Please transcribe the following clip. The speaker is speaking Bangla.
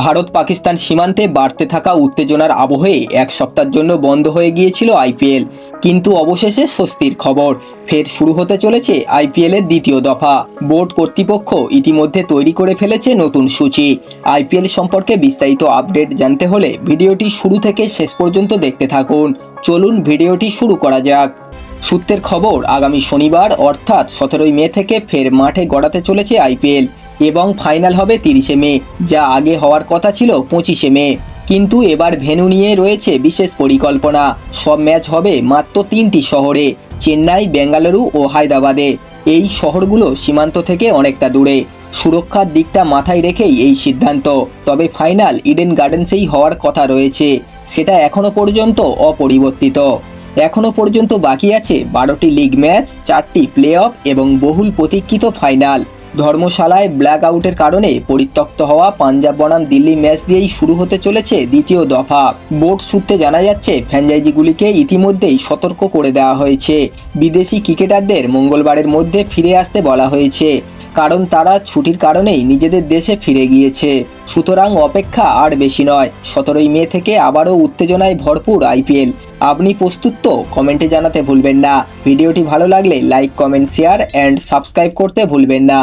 ভারত পাকিস্তান সীমান্তে বাড়তে থাকা উত্তেজনার আবহে এক সপ্তাহের জন্য বন্ধ হয়ে গিয়েছিল আইপিএল। কিন্তু অবশেষে স্বস্তির খবর, ফের শুরু হতে চলেছে আইপিএল এর দ্বিতীয় দফা। বোর্ড কর্তৃপক্ষ ইতিমধ্যে তৈরি করে ফেলেছে নতুন সূচি। আইপিএল সম্পর্কে বিস্তারিত আপডেট জানতে হলে ভিডিওটি শুরু থেকে শেষ পর্যন্ত দেখতে থাকুন। চলুন ভিডিওটি শুরু করা যাক। সূত্রের খবর, আগামী শনিবার, অর্থাৎ সতেরোই মে থেকে ফের মাঠে গড়াতে চলেছে আইপিএল। এবং ফাইনাল হবে তিরিশে মে, যা আগে হওয়ার কথা ছিল পঁচিশে মে। কিন্তু এবার ভেন্যু নিয়ে রয়েছে বিশেষ পরিকল্পনা। সব ম্যাচ হবে মাত্র তিনটি শহরে, চেন্নাই, বেঙ্গালুরু ও হায়দ্রাবাদে। এই শহরগুলো সীমান্ত থেকে অনেকটা দূরে। সুরক্ষার দিকটা মাথায় রেখেই এই সিদ্ধান্ত। তবে ফাইনাল ইডেন গার্ডেন্সেই হওয়ার কথা রয়েছে। সেটা এখনও পর্যন্ত অপরিবর্তিত। এখনও পর্যন্ত বাকি আছে বারোটি লিগ ম্যাচ, চারটি প্লে অফ এবং বহুল প্রতীক্ষিত ফাইনাল। ধর্মশালায় ব্ল্যাক আউটের কারণে পরিত্যক্ত হওয়া পাঞ্জাব বনাম দিল্লি ম্যাচ দিয়েই শুরু হতে চলেছে দ্বিতীয় দফা। বোর্ড সূত্রে জানা যাচ্ছে, ফ্র্যাঞ্চাইজিগুলিকে ইতিমধ্যেই সতর্ক করে দেওয়া হয়েছে। বিদেশি ক্রিকেটারদের মঙ্গলবারের মধ্যে ফিরে আসতে বলা হয়েছে, কারণ তারা ছুটির কারণেই নিজেদের দেশে ফিরে গিয়েছে। সুতরাং অপেক্ষা আর বেশি নয়, সতেরোই মে থেকে আবারও উত্তেজনায় ভরপুর আইপিএল। আপনি প্রস্তুত তো? কমেন্টে জানাতে ভুলবেন না। ভিডিওটি ভালো লাগলে like, comment, share, and subscribe করতে ভুলবেন না।